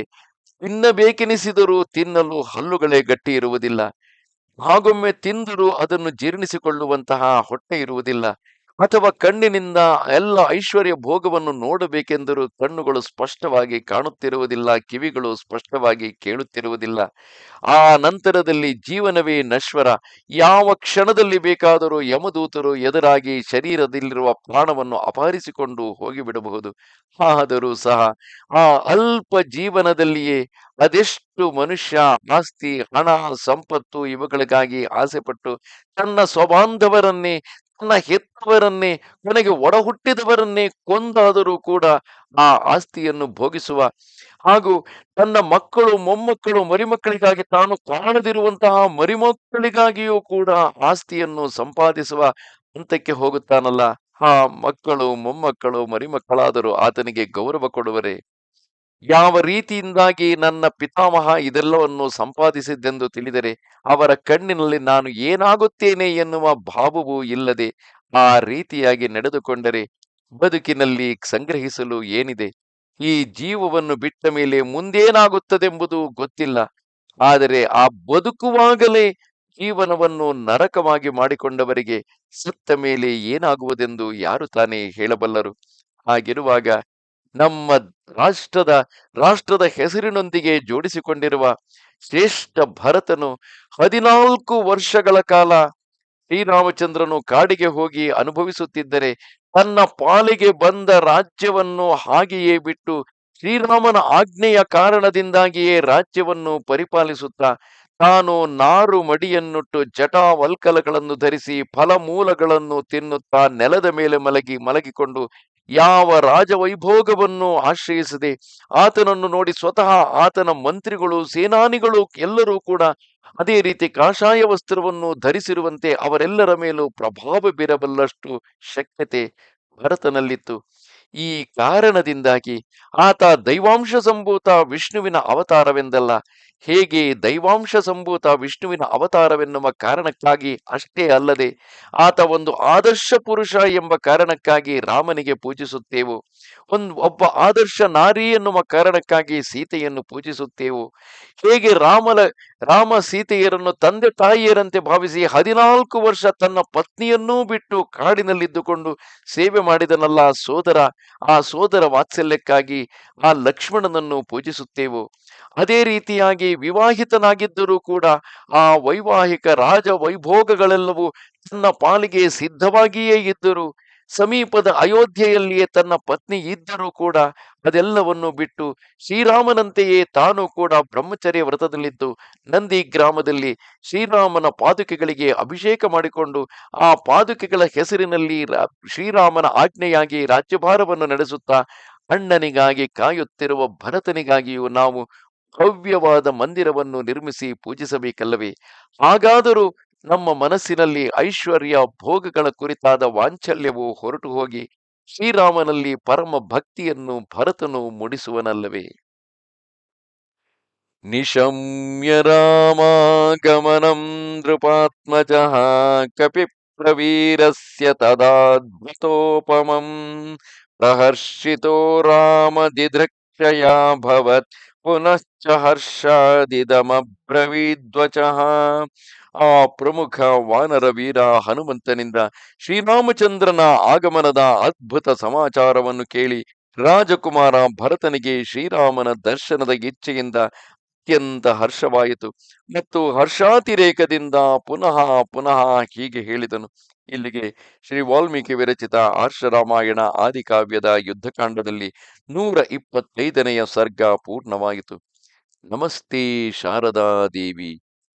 ತಿನ್ನಬೇಕೆನಿಸಿದರೂ ತಿನ್ನಲು ಹಲ್ಲುಗಳೇ ಗಟ್ಟಿ ಇರುವುದಿಲ್ಲ. ಹಾಗೊಮ್ಮೆ ತಿಂದರೂ ಅದನ್ನು ಜೀರ್ಣಿಸಿಕೊಳ್ಳುವಂತಹ ಹೊಟ್ಟೆ ಇರುವುದಿಲ್ಲ. ಅಥವಾ ಕಣ್ಣಿನಿಂದ ಎಲ್ಲ ಐಶ್ವರ್ಯ ಭೋಗವನ್ನು ನೋಡಬೇಕೆಂದರೂ ಕಣ್ಣುಗಳು ಸ್ಪಷ್ಟವಾಗಿ ಕಾಣುತ್ತಿರುವುದಿಲ್ಲ, ಕಿವಿಗಳು ಸ್ಪಷ್ಟವಾಗಿ ಕೇಳುತ್ತಿರುವುದಿಲ್ಲ. ಆ ನಂತರದಲ್ಲಿ ಜೀವನವೇ ನಶ್ವರ. ಯಾವ ಕ್ಷಣದಲ್ಲಿ ಬೇಕಾದರೂ ಯಮದೂತರು ಎದುರಾಗಿ ಶರೀರದಲ್ಲಿರುವ ಪ್ರಾಣವನ್ನು ಅಪಹರಿಸಿಕೊಂಡು ಹೋಗಿಬಿಡಬಹುದು. ಆದರೂ ಸಹ ಆ ಅಲ್ಪ ಜೀವನದಲ್ಲಿಯೇ ಅದೆಷ್ಟು ಮನುಷ್ಯ, ಆಸ್ತಿ, ಹಣ, ಸಂಪತ್ತು ಇವುಗಳಿಗಾಗಿ ಆಸೆಪಟ್ಟು ತನ್ನ ಸ್ವಬಾಂಧವರನ್ನೇ ತನ್ನ ಹೆತ್ತವರನ್ನೇ, ಕೊನೆಗೆ ಒಡಹುಟ್ಟಿದವರನ್ನೇ ಕೊಂದಾದರೂ ಕೂಡ ಆ ಆಸ್ತಿಯನ್ನು ಭೋಗಿಸುವ ಹಾಗೂ ತನ್ನ ಮಕ್ಕಳು, ಮೊಮ್ಮಕ್ಕಳು, ಮರಿಮಕ್ಕಳಿಗಾಗಿ ತಾನು ಕಾಣದಿರುವಂತಹ ಮರಿಮಕ್ಕಳಿಗಾಗಿಯೂ ಕೂಡ ಆಸ್ತಿಯನ್ನು ಸಂಪಾದಿಸುವ ಹಂತಕ್ಕೆ ಹೋಗುತ್ತಾನಲ್ಲ. ಆ ಮಕ್ಕಳು, ಮೊಮ್ಮಕ್ಕಳು, ಮರಿಮಕ್ಕಳಾದರೂ ಆತನಿಗೆ ಗೌರವ ಕೊಡುವರೆ. ಯಾವ ರೀತಿಯಿಂದಾಗಿ ನನ್ನ ಪಿತಾಮಹ ಇದೆಲ್ಲವನ್ನು ಸಂಪಾದಿಸಿದ್ದೆಂದು ತಿಳಿದರೆ ಅವರ ಕಣ್ಣಿನಲ್ಲಿ ನಾನು ಏನಾಗುತ್ತೇನೆ ಎನ್ನುವ ಭಾವವೂ ಇಲ್ಲದೆ ಆ ರೀತಿಯಾಗಿ ನಡೆದುಕೊಂಡರೆ ಬದುಕಿನಲ್ಲಿ ಸಂಗ್ರಹಿಸಲು ಏನಿದೆ? ಈ ಜೀವವನ್ನು ಬಿಟ್ಟ ಮೇಲೆ ಮುಂದೇನಾಗುತ್ತದೆಂಬುದು ಗೊತ್ತಿಲ್ಲ. ಆದರೆ ಆ ಬದುಕುವಾಗಲೇ ಜೀವನವನ್ನು ನರಕವಾಗಿ ಮಾಡಿಕೊಂಡವರಿಗೆ ಸತ್ತ ಮೇಲೆ ಏನಾಗುವುದೆಂದು ಯಾರು ತಾನೇ ಹೇಳಬಲ್ಲರು? ಹಾಗಿರುವಾಗ ನಮ್ಮ ರಾಷ್ಟ್ರದ ರಾಷ್ಟ್ರದ ಹೆಸರಿನೊಂದಿಗೆ ಜೋಡಿಸಿಕೊಂಡಿರುವ ಶ್ರೇಷ್ಠ ಭರತನು ಹದಿನಾಲ್ಕು ವರ್ಷಗಳ ಕಾಲ ಶ್ರೀರಾಮಚಂದ್ರನು ಕಾಡಿಗೆ ಹೋಗಿ ಅನುಭವಿಸುತ್ತಿದ್ದರೆ ತನ್ನ ಪಾಲಿಗೆ ಬಂದ ರಾಜ್ಯವನ್ನು ಹಾಗೆಯೇ ಬಿಟ್ಟು ಶ್ರೀರಾಮನ ಆಜ್ಞೆಯ ಕಾರಣದಿಂದಾಗಿಯೇ ರಾಜ್ಯವನ್ನು ಪರಿಪಾಲಿಸುತ್ತಾ ತಾನು ನಾರು ಮಡಿಯನ್ನುಟ್ಟು ಜಟಾವಲ್ಕಲಗಳನ್ನು ಧರಿಸಿ ಫಲಮೂಲಗಳನ್ನು ತಿನ್ನುತ್ತಾ ನೆಲದ ಮೇಲೆ ಮಲಗಿ ಮಲಗಿಕೊಂಡು ಯಾವ ರಾಜವೈಭೋಗವನ್ನು ಆಶ್ರಯಿಸದೆ ಆತನನ್ನು ನೋಡಿ ಸ್ವತಃ ಆತನ ಮಂತ್ರಿಗಳು, ಸೇನಾನಿಗಳು ಎಲ್ಲರೂ ಕೂಡ ಅದೇ ರೀತಿ ಕಾಷಾಯ ವಸ್ತ್ರವನ್ನು ಧರಿಸಿರುವಂತೆ ಅವರೆಲ್ಲರ ಮೇಲೂ ಪ್ರಭಾವ ಬೀರಬಲ್ಲಷ್ಟು ಶಕ್ಯತೆ ಭರತನಲ್ಲಿತ್ತು. ಈ ಕಾರಣದಿಂದಾಗಿ ಆತ ದೈವಾಂಶ ಸಂಭೂತ ವಿಷ್ಣುವಿನ ಅವತಾರವೆಂದಲ್ಲ, ಹೇಗೆ ದೈವಾಂಶ ಸಂಭೂತ ವಿಷ್ಣುವಿನ ಅವತಾರವೆನ್ನುವ ಕಾರಣಕ್ಕಾಗಿ ಅಷ್ಟೇ ಅಲ್ಲದೆ ಆತ ಒಂದು ಆದರ್ಶ ಪುರುಷ ಎಂಬ ಕಾರಣಕ್ಕಾಗಿ ರಾಮನಿಗೆ ಪೂಜಿಸುತ್ತೇವು. ಒಂದು ಒಬ್ಬ ಆದರ್ಶ ನಾರಿ ಎನ್ನುವ ಕಾರಣಕ್ಕಾಗಿ ಸೀತೆಯನ್ನು ಪೂಜಿಸುತ್ತೇವು. ಹೇಗೆ ರಾಮನ ರಾಮ ಸೀತೆಯರನ್ನು ತಂದೆ ತಾಯಿಯರಂತೆ ಭಾವಿಸಿ ಹದಿನಾಲ್ಕು ವರ್ಷ ತನ್ನ ಪತ್ನಿಯನ್ನೂ ಬಿಟ್ಟು ಕಾಡಿನಲ್ಲಿದ್ದುಕೊಂಡು ಸೇವೆ ಮಾಡಿದನಲ್ಲ ಸೋದರ ಆ ಸೋದರ ವಾತ್ಸಲ್ಯಕ್ಕಾಗಿ ಆ ಲಕ್ಷ್ಮಣನನ್ನು ಪೂಜಿಸುತ್ತೇವೋ. ಅದೇ ರೀತಿಯಾಗಿ ವಿವಾಹಿತನಾಗಿದ್ದರೂ ಕೂಡ ಆ ವೈವಾಹಿಕ ರಾಜ ವೈಭೋಗಗಳೆಲ್ಲವೂ ತನ್ನ ಪಾಲಿಗೆ ಸಿದ್ಧವಾಗಿಯೇ ಇದ್ದರು. ಸಮೀಪದ ಅಯೋಧ್ಯೆಯಲ್ಲಿಯೇ ತನ್ನ ಪತ್ನಿ ಇದ್ದರೂ ಕೂಡ ಅದೆಲ್ಲವನ್ನು ಬಿಟ್ಟು ಶ್ರೀರಾಮನಂತೆಯೇ ತಾನು ಕೂಡ ಬ್ರಹ್ಮಚರ್ಯ ವ್ರತದಲ್ಲಿದ್ದು ನಂದಿ ಗ್ರಾಮದಲ್ಲಿ ಶ್ರೀರಾಮನ ಪಾದುಕೆಗಳಿಗೆ ಅಭಿಷೇಕ ಮಾಡಿಕೊಂಡು ಆ ಪಾದುಕೆಗಳ ಹೆಸರಿನಲ್ಲಿ ಶ್ರೀರಾಮನ ಆಜ್ಞೆಯಾಗಿ ರಾಜ್ಯಭಾರವನ್ನು ನಡೆಸುತ್ತಾ ಅಣ್ಣನಿಗಾಗಿ ಕಾಯುತ್ತಿರುವ ಭರತನಿಗಾಗಿಯೂ ನಾವು ಭವ್ಯವಾದ ಮಂದಿರವನ್ನು ನಿರ್ಮಿಸಿ ಪೂಜಿಸಬೇಕಲ್ಲವೇ? ಹಾಗಾದರೂ ನಮ್ಮ ಮನಸ್ಸಿನಲ್ಲಿ ಐಶ್ವರ್ಯ, ಭೋಗಗಳ ಕುರಿತಾದ ವಾಂಚಲ್ಯವು ಹೊರಟು ಹೋಗಿ ಶ್ರೀರಾಮನಲ್ಲಿ ಪರಮ ಭಕ್ತಿಯನ್ನು ಭರತನು ಮೂಡಿಸುವನಲ್ಲವೇ? ನಿಶಮ್ಯ ರಾಮಾಗಮನಂ ನೃಪಾತ್ಮಜ ಕಪಿ ಪ್ರವೀರಸ್ಯ ತದಾದ್ಭುತೋಪಮಂ ಪ್ರಹರ್ಷಿತೋ ರಾಮ ಭವತ್, ಪುನಶ್ಚ ಹರ್ಷಾದಿದಮಬ್ರವೀದ್ವಚಃ ಆ ಪ್ರಮುಖ ವಾನರ ವೀರ ಹನುಮಂತನಿಂದ ಶ್ರೀರಾಮಚಂದ್ರನ ಆಗಮನದ ಅದ್ಭುತ ಸಮಾಚಾರವನ್ನು ಕೇಳಿ ರಾಜಕುಮಾರ ಭರತನಿಗೆ ಶ್ರೀರಾಮನ ದರ್ಶನದ ಇಚ್ಛೆಯಿಂದ ಅತ್ಯಂತ ಹರ್ಷವಾಯಿತು. ಮತ್ತು ಹರ್ಷಾತಿರೇಕದಿಂದ ಪುನಃ ಪುನಃ ಹೀಗೆ ಹೇಳಿದನು. ಇಲ್ಲಿಗೆ ಶ್ರೀ ವಾಲ್ಮೀಕಿ ವಿರಚಿತ ಹರ್ಷರಾಮಾಯಣ ಆದಿಕಾವ್ಯದ ಯುದ್ಧಕಾಂಡದಲ್ಲಿ ನೂರ ಇಪ್ಪತ್ತೈದನೆಯ ಸರ್ಗ ಪೂರ್ಣವಾಯಿತು. ನಮಸ್ತೆ ಶಾರದಾ ದೇವಿ.